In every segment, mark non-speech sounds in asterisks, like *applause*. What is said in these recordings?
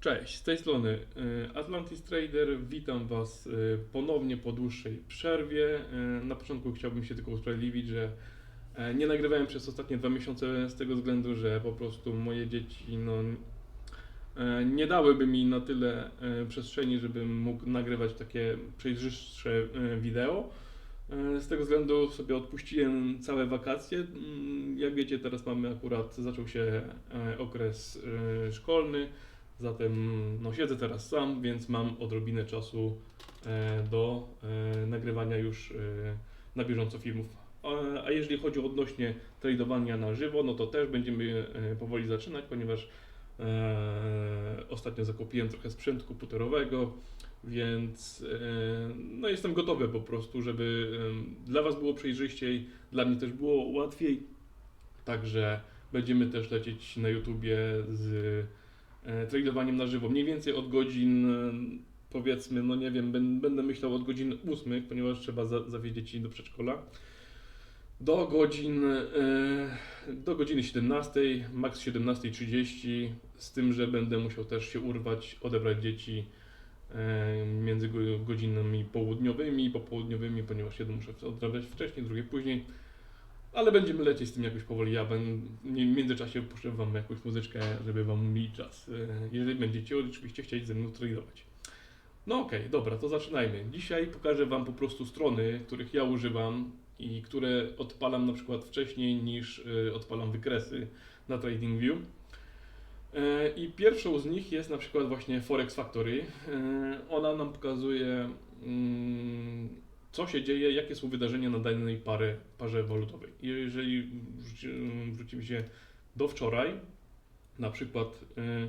Cześć, z tej strony y, Atlantis Trader. Witam Was y, ponownie po dłuższej przerwie. Y, Na początku chciałbym się tylko usprawiedliwić, że nie nagrywałem przez ostatnie dwa miesiące z tego względu, że po prostu moje dzieci no, nie dałyby mi na tyle przestrzeni, żebym mógł nagrywać takie przejrzystsze wideo. Z tego względu sobie odpuściłem całe wakacje. Mm, Jak wiecie, teraz mamy akurat, zaczął się okres szkolny. Zatem no, siedzę teraz sam, więc mam odrobinę czasu e, do e, nagrywania już e, na bieżąco filmów. A, jeżeli chodzi o odnośnie tradowania na żywo, no to też będziemy powoli zaczynać, ponieważ ostatnio zakupiłem trochę sprzętu komputerowego, więc no, jestem gotowy po prostu, żeby dla Was było przejrzyściej, dla mnie też było łatwiej. Także będziemy też lecieć na YouTubie z e, tradowaniem na żywo. Mniej więcej od godzin, e, powiedzmy, no nie wiem, będę myślał od godzin 8, ponieważ trzeba za, zawieźć dzieci do przedszkola. Do godzin, e, do godziny 17, maks 17.30, z tym, że będę musiał też się urwać, odebrać dzieci między go- godzinami południowymi i popołudniowymi, ponieważ jedno muszę odrabiać wcześniej, drugie później. Ale będziemy lecieć z tym jakoś powoli. Ja będę, w międzyczasie puszczę Wam jakąś muzyczkę, żeby Wam mieli czas. e, Jeżeli będziecie oczywiście chcieli ze mną tradować. No okej, dobra, to zaczynajmy. Dzisiaj pokażę Wam po prostu strony, których ja używam i które odpalam na przykład wcześniej niż e, odpalam wykresy na TradingView. E, I pierwszą z nich jest na przykład właśnie Forex Factory. Ona nam pokazuje, mm, co się dzieje, jakie są wydarzenia na danej parze, parze walutowej. Jeżeli wrócimy się do wczoraj, na przykład e,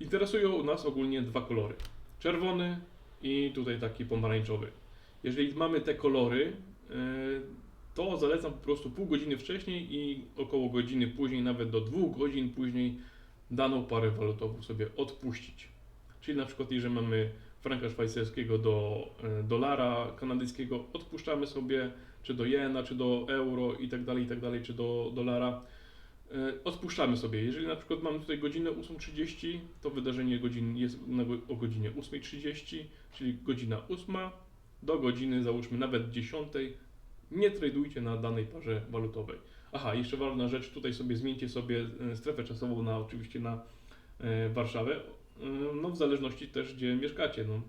interesują nas ogólnie dwa kolory. Czerwony i tutaj taki pomarańczowy. Jeżeli mamy te kolory, e, to zalecam po prostu pół godziny wcześniej i około godziny później, nawet do dwóch godzin później daną parę walutową sobie odpuścić. Czyli na przykład jeżeli mamy franka szwajcarskiego do e, dolara kanadyjskiego, odpuszczamy sobie czy do jena, czy do euro i tak dalej, i tak dalej, czy do dolara. E, Odpuszczamy sobie. Jeżeli na przykład mamy tutaj godzinę 8.30, to wydarzenie godzin jest o godzinie 8.30, czyli godzina 8 do godziny załóżmy nawet 10. Nie tradujcie na danej parze walutowej. Aha, jeszcze ważna rzecz, tutaj sobie zmieńcie sobie e, strefę czasową na oczywiście na Warszawę, no w zależności też gdzie mieszkacie, no.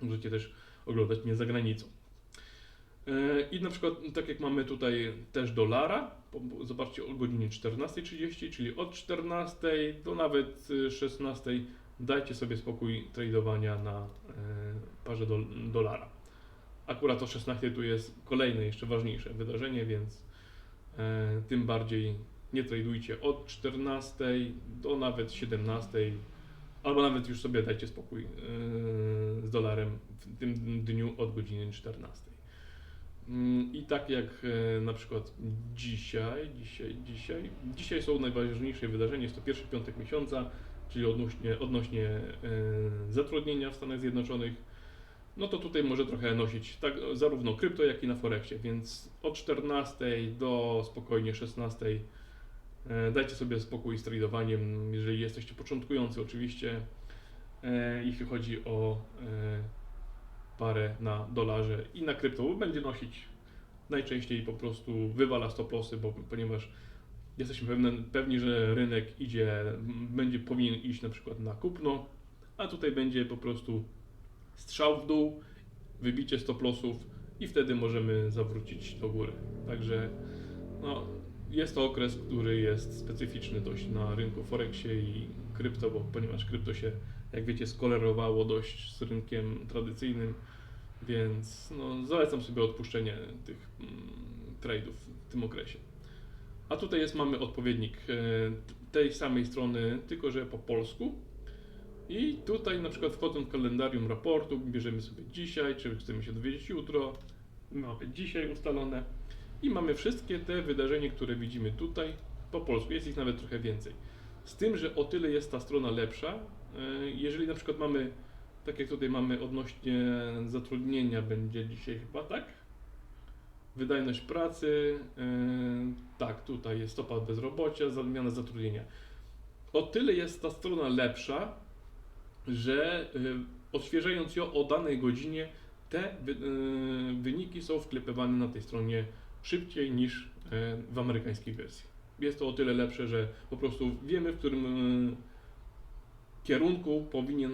Możecie też oglądać mnie za granicą. E, I na przykład, tak jak mamy tutaj też dolara, zobaczcie o godzinie 14.30, czyli od 14 do nawet e, 16 dajcie sobie spokój tradowania na parze do, dolara. Akurat o 16 tu jest kolejne, jeszcze ważniejsze wydarzenie, więc tym bardziej nie tradujcie od 14 do nawet 17, albo nawet już sobie dajcie spokój e, z dolarem w tym dniu od godziny 14. Mm, I tak jak e, na przykład dzisiaj, dzisiaj, dzisiaj, dzisiaj są najważniejsze wydarzenia, jest to pierwszy piątek miesiąca, czyli odnośnie, odnośnie e, zatrudnienia w Stanach Zjednoczonych, no to tutaj może trochę nosić tak zarówno krypto, jak i na Forexie, więc od 14 do spokojnie 16 e, dajcie sobie spokój z tradowaniem, jeżeli jesteście początkujący oczywiście, e, jeśli chodzi o e, parę na dolarze i na krypto, będzie nosić najczęściej po prostu wywala stop lossy, bo, ponieważ jesteśmy pewne, pewni, że rynek idzie, będzie powinien iść na przykład na kupno, a tutaj będzie po prostu strzał w dół, wybicie stop lossów i wtedy możemy zawrócić do góry. Także no, jest to okres, który jest specyficzny dość na rynku Forexie i krypto, bo ponieważ krypto się, jak wiecie, skolerowało dość z rynkiem tradycyjnym, więc no, zalecam sobie odpuszczenie tych mm, trade'ów w tym okresie. A tutaj jest, mamy odpowiednik e, tej samej strony, tylko że po polsku. I tutaj na przykład wchodząc w kalendarium raportu, bierzemy sobie dzisiaj, czy chcemy się dowiedzieć jutro, mamy dzisiaj ustalone i mamy wszystkie te wydarzenia, które widzimy tutaj po polsku. Jest ich nawet trochę więcej. Z tym, że o tyle jest ta strona lepsza, e, jeżeli na przykład mamy, tak jak tutaj mamy odnośnie zatrudnienia, będzie dzisiaj chyba tak? Wydajność pracy, e, tak, tutaj jest stopa bezrobocia, zmiana zatrudnienia. O tyle jest ta strona lepsza, że y, odświeżając ją o danej godzinie, te wy, wyniki są wklepywane na tej stronie szybciej niż y, w amerykańskiej wersji. Jest to o tyle lepsze, że po prostu wiemy, w którym y, kierunku powinien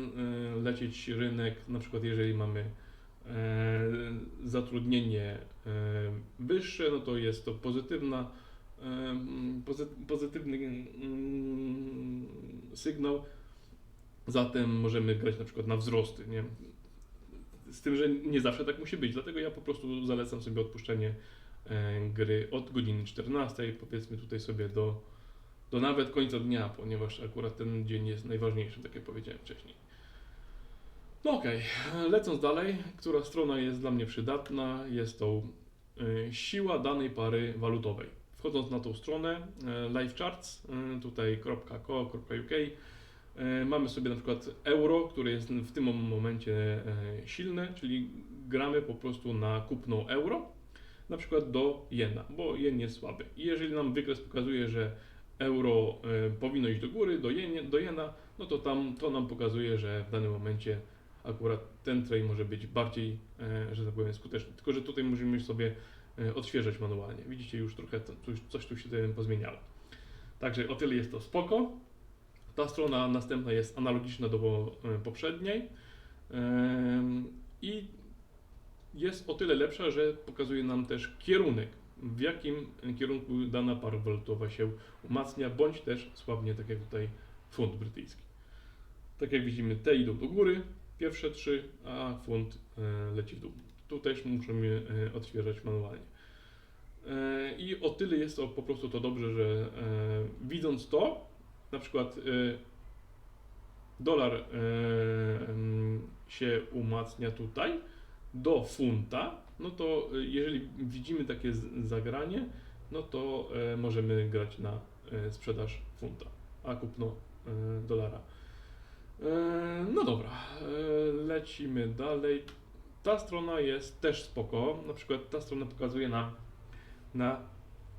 y, lecieć rynek, na przykład jeżeli mamy e, zatrudnienie e, wyższe, no to jest to pozytywna, e, pozy, pozytywny mm, sygnał. Zatem możemy grać na przykład na wzrosty. Nie? Z tym, że nie zawsze tak musi być, dlatego ja po prostu zalecam sobie odpuszczenie e, gry od godziny 14, powiedzmy tutaj sobie do, do nawet końca dnia, ponieważ akurat ten dzień jest najważniejszy, tak jak powiedziałem wcześniej. No okej, lecąc dalej, która strona jest dla mnie przydatna, jest to y, siła danej pary walutowej. Wchodząc na tą stronę y, Live Charts, y, tutaj mamy sobie na przykład euro, które jest w tym momencie y, silne, czyli gramy po prostu na kupno euro, na przykład do jena, bo jen jest słaby. I jeżeli nam wykres pokazuje, że euro y, powinno iść do góry, do, jen, do jena, no to tam to nam pokazuje, że w danym momencie akurat ten trade może być bardziej, e, że tak powiem, skuteczny. Tylko, że tutaj musimy sobie e, odświeżać manualnie. Widzicie, już trochę coś, coś tu się pozmieniało. Także o tyle jest to spoko. Ta strona następna jest analogiczna do e, poprzedniej i jest o tyle lepsza, że pokazuje nam też kierunek, w jakim kierunku dana para walutowa się umacnia, bądź też słabnie, tak jak tutaj funt brytyjski. Tak jak widzimy, te idą do góry, pierwsze trzy, a funt e, leci w dół. Tu też musimy e, odświeżać manualnie. E, I o tyle jest to po prostu to dobrze, że widząc to, na przykład dolar się umacnia tutaj do funta, no to e, jeżeli widzimy takie zagranie, no to e, możemy grać na e, sprzedaż funta, a kupno dolara. No dobra, lecimy dalej. Ta strona jest też spoko. Na przykład ta strona pokazuje nam, na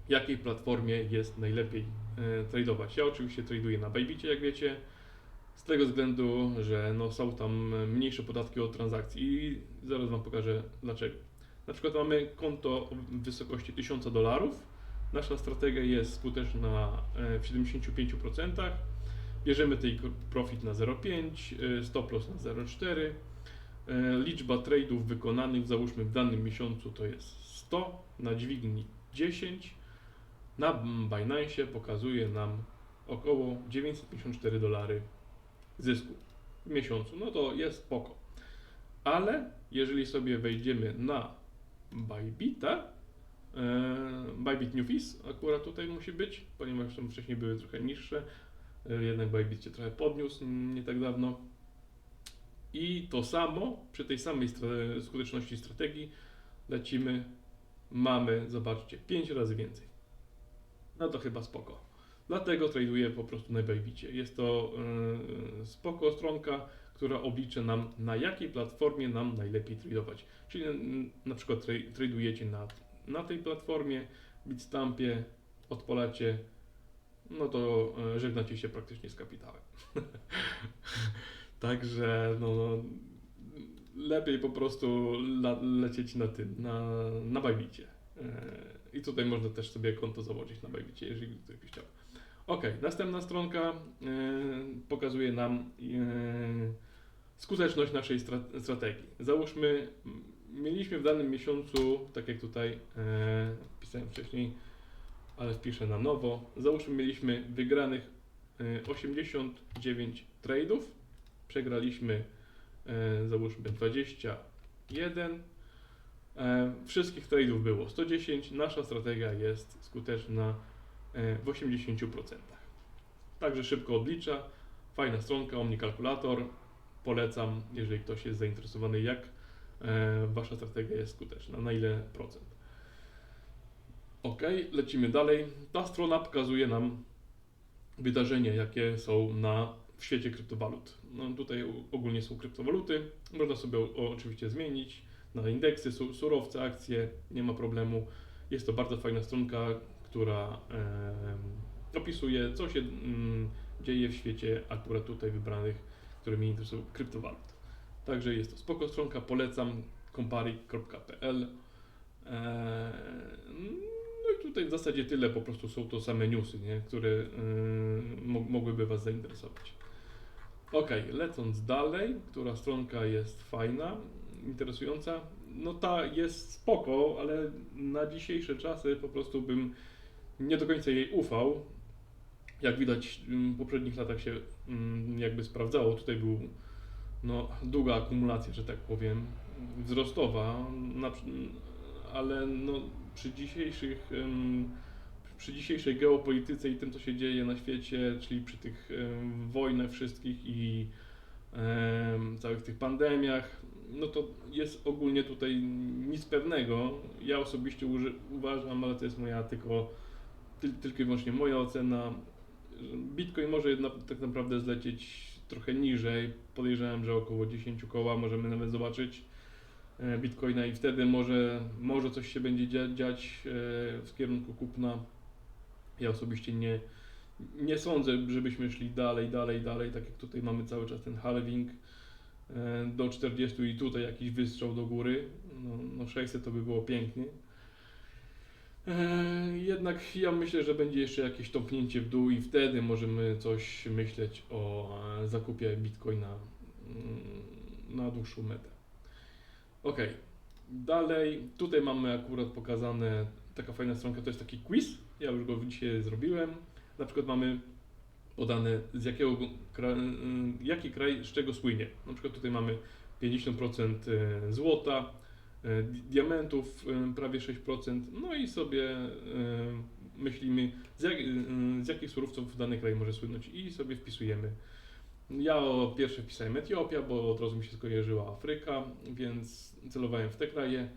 jakiej platformie jest najlepiej tradować. Ja oczywiście traduję na Bybicie, jak wiecie, z tego względu, że no, są tam mniejsze podatki od transakcji i zaraz Wam pokażę dlaczego. Na przykład mamy konto w wysokości 1000 dolarów. Nasza strategia jest skuteczna e, w 75%. Bierzemy tej profit na 0,5, y, stop loss na 0,4. y, Liczba trade'ów wykonanych, załóżmy w danym miesiącu to jest 100, na dźwigni 10. Na Binance pokazuje nam około 954 dolary zysku w miesiącu. No to jest spoko. Ale jeżeli sobie wejdziemy na Bybita, e, Bybit New Fees akurat tutaj musi być, ponieważ tam wcześniej były trochę niższe, E, jednak Bybit się trochę podniósł nie tak dawno. I to samo, przy tej samej skuteczności strategii lecimy, mamy, zobaczcie, 5 razy więcej. No to chyba spoko. Dlatego traduję po prostu na. Jest to yy, spoko stronka, która obliczy nam, na jakiej platformie nam najlepiej tradować. Czyli na przykład tra- tradujecie na, na tej platformie, Bitstampie, odpalacie no to e, żegnacie się praktycznie z kapitałem. *laughs* Także no, no, lepiej po prostu lecieć na tym, na, na. E, I tutaj można też sobie konto założyć na Bybicie, jeżeli ktoś chciał. Ok, następna stronka e, pokazuje nam e, skuteczność naszej stra- strategii. Załóżmy, mieliśmy w danym miesiącu, tak jak tutaj e, pisałem wcześniej, ale wpiszę na nowo. Załóżmy, mieliśmy wygranych e, 89 trade'ów, przegraliśmy załóżmy 21. E, Wszystkich trade'ów było 110. Nasza strategia jest skuteczna w 80%. Także szybko odlicza. Fajna stronka, OmniCalculator. Polecam, jeżeli ktoś jest zainteresowany, jak e, wasza strategia jest skuteczna, na ile procent. Ok, lecimy dalej. Ta strona pokazuje nam wydarzenia, jakie są na, w świecie kryptowalut. No, tutaj ogólnie są kryptowaluty. Można sobie oczywiście zmienić na indeksy, su, surowce, akcje, nie ma problemu. Jest to bardzo fajna stronka, która opisuje, co się mm, dzieje w świecie akurat tutaj wybranych które mnie interesują kryptowalut. Także jest to spoko stronka, polecam compari.pl Eee, No i tutaj w zasadzie tyle, po prostu są to same newsy, nie? które mo- mogłyby Was zainteresować. Ok, lecąc dalej, która stronka jest fajna, interesująca, no ta jest spoko, ale na dzisiejsze czasy po prostu bym nie do końca jej ufał. Jak widać mm, w poprzednich latach się mm, jakby sprawdzało, tutaj był no, długa akumulacja, że tak powiem, wzrostowa, na, ale no, przy dzisiejszych przy dzisiejszej geopolityce i tym, co się dzieje na świecie, czyli przy tych wojnach wszystkich i całych tych pandemiach, no to jest ogólnie tutaj nic pewnego. Ja osobiście uży, uważam, ale to jest moja tylko, tyl, tylko i wyłącznie moja ocena. Bitcoin może jednak tak naprawdę zlecieć trochę niżej. Podejrzewam, że około 10 koła możemy nawet zobaczyć e, Bitcoina i wtedy może, może coś się będzie dzia- dziać e, w kierunku kupna. Ja osobiście nie, nie sądzę, żebyśmy szli dalej, dalej, dalej, tak jak tutaj mamy cały czas ten halving e, do 40 i tutaj jakiś wystrzał do góry. No, no 600 to by było pięknie. E, Jednak ja myślę, że będzie jeszcze jakieś tąpnięcie w dół i wtedy możemy coś myśleć o e, zakupie bitcoina mm, na dłuższą metę. Ok, dalej tutaj mamy akurat pokazane taka fajna stronka, to jest taki quiz. Ja już go dzisiaj zrobiłem. Na przykład mamy podane z jakiego kraju, jaki kraj z czego słynie. Na przykład tutaj mamy 50% złota, e, di- diamentów e, prawie 6%, no i sobie e, myślimy z, jak, z jakich surowców dany kraj może słynąć i sobie wpisujemy. Ja o pierwsze wpisałem Etiopia, bo od razu mi się skojarzyła Afryka, więc celowałem w te kraje.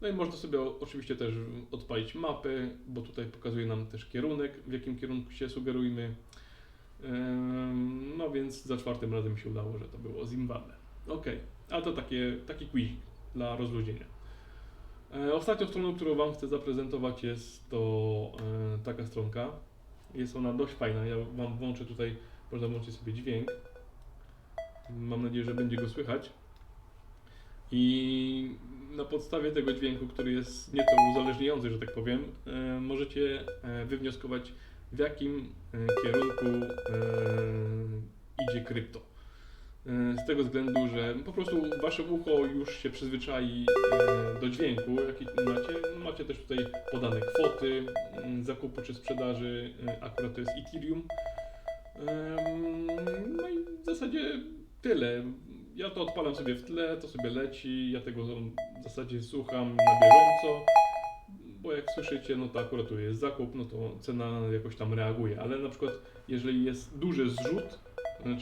No i można sobie oczywiście też odpalić mapy, bo tutaj pokazuje nam też kierunek, w jakim kierunku się sugerujmy. No więc za czwartym razem mi się udało, że to było Zimbabwe. Ok, a to takie, taki quiz dla rozluźnienia. E, Ostatnią stroną, którą Wam chcę zaprezentować jest to e, taka stronka. Jest ona dość fajna. Ja Wam włączę tutaj, można włączyć sobie dźwięk. Mam nadzieję, że będzie go słychać. I na podstawie tego dźwięku, który jest nieco uzależniający, że tak powiem, e, możecie wywnioskować, w jakim kierunku idzie krypto. E, Z tego względu, że po prostu wasze ucho już się przyzwyczai e, do dźwięku, jaki macie. Macie też tutaj podane kwoty zakupu czy sprzedaży, e, akurat to jest Ethereum. No i w zasadzie tyle. Ja to odpalam sobie w tle, to sobie leci, ja tego w zasadzie słucham na bieżąco, bo jak słyszycie, no to akurat tu jest zakup, no to cena jakoś tam reaguje, ale na przykład jeżeli jest duży zrzut,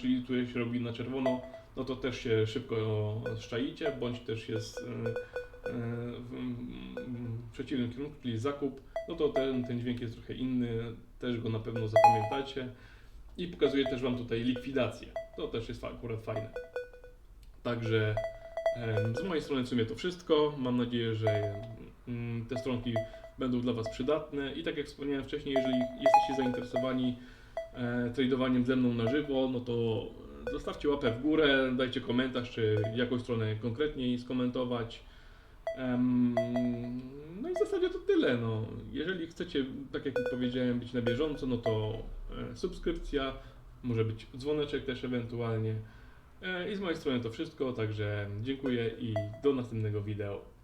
czyli tutaj się robi na czerwono, no to też się szybko szczaicie, bądź też jest e, e, w przeciwnym kierunku, czyli zakup, no to ten, ten dźwięk jest trochę inny, też go na pewno zapamiętacie i pokazuje też Wam tutaj likwidację. To też jest akurat fajne. Także z mojej strony w sumie to wszystko. Mam nadzieję, że mm, te stronki będą dla Was przydatne i tak jak wspomniałem wcześniej, jeżeli jesteście zainteresowani e, tradowaniem ze mną na żywo, no to zostawcie łapę w górę, dajcie komentarz, czy jakąś stronę konkretniej skomentować. No i w zasadzie to tyle. No. Jeżeli chcecie, tak jak powiedziałem, być na bieżąco, no to e, subskrypcja, może być dzwoneczek też ewentualnie. E, I z mojej strony to wszystko, także dziękuję i do następnego wideo.